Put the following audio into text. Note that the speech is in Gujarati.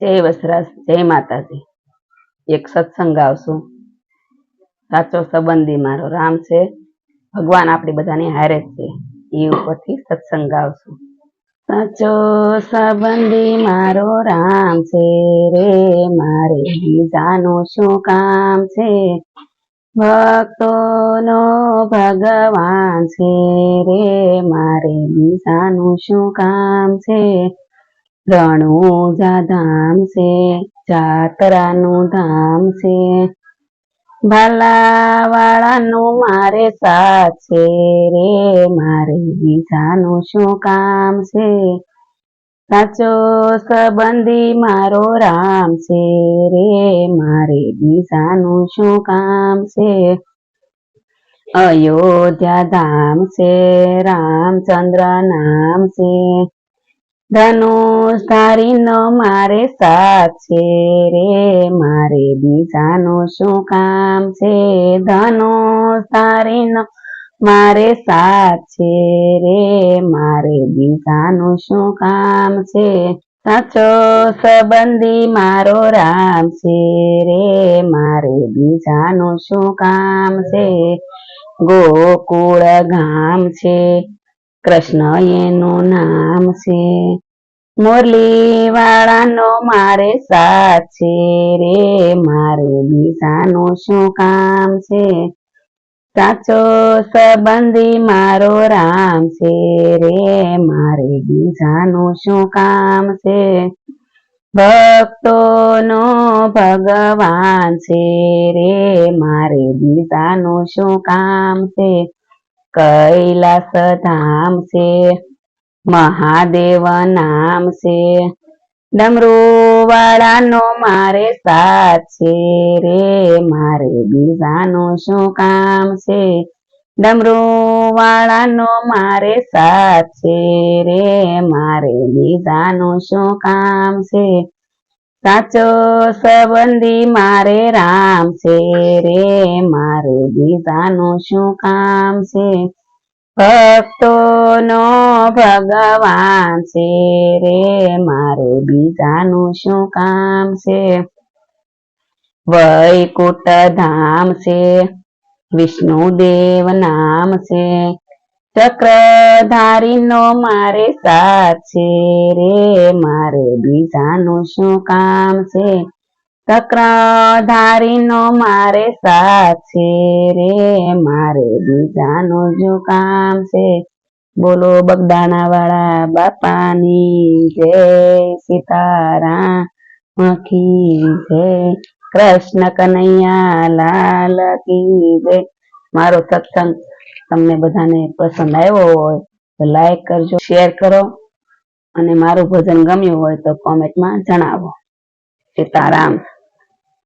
જય વસરાજ, જય માતાજી. એક સત્સંગ આવશું. સાચો સંબંધી મારો રામ છે. ભગવાન આપણી બધાની હારે છે. એ ઉપરથી સત્સંગ ગાવશું સાચો સંબંધી મારો રામ છે રે, મારે બીજાનું શું કામ છે? ભક્તોનો ભગવાન છે રે, મારે બીજાનું શું કામ છે? રણુજા ધામ છે જાતરાનું ધામ છે ભાલાવાળાનું મારે સાથ છે રે, મારે બીજાનું શું કામ છે? સાચો સંબંધી મારો રામ છે રે, મારે બીજાનું શું કામ છે? અયોધ્યા ધામ છે, રામચંદ્ર નામ છે. ધનુષ ધારીનો મારે સાથ છે રે, મારે બીજાનું શું કામ છે? ધનુષ ધારીનો મારે સાથ છે રે, મારે બીજાનું શું કામ છે? સાચો સંબંધી મારો રામ છે રે, મારે બીજાનું શું કામ છે? ગોકુળ ગામ છે કૃષ્ણ એનું નામ છે. મુરલી વાળાનો મારે સાથ રે. મારે બીજાનું શું કામ છે? સાચો સંબંધી મારો રામ છે રે. મારે બીજાનું શું કામ છે? ભક્તોનો ભગવાન છે રે. મારે બીજાનું શું કામ છે? કૈલાસ ધામ છે મહાદેવ નામ છે ડમરૂ વાળાનો મારે સાથ છે રે, મારે બીજાનું શું કામ છે? ડમરૂ વાળાનો મારે સાથ છે રે, મારે બીજાનું શું કામ છે? સાચો સંબંધી મારે રામ છે રે, મારે બીજાનું શું કામ છે? ભક્તોનો ભગવાન છે રે, મારે બીજાનું શું કામ છે? વૈકુટ ધામ છે, વિષ્ણુદેવ નામ છે ચક્રધારીનો મારે સાથ છે રે, મારે બીજાનું શું કામ છે? ચક્રધારીનો મારે સાથ છે રે, મારે બીજાનું શું કામ છે? બોલો બગદાણા વાળા બાપાની જય સીતારામ કી જય. કૃષ્ણ કનૈયા લાલ કી જય. મારો સત્સંગ તમને બધાને પસંદ આવ્યો હોય તો લાઈક કરજો શેર કરો અને મારું ભજન ગમ્યું હોય તો કોમેન્ટમાં જણાવો. સીતારામ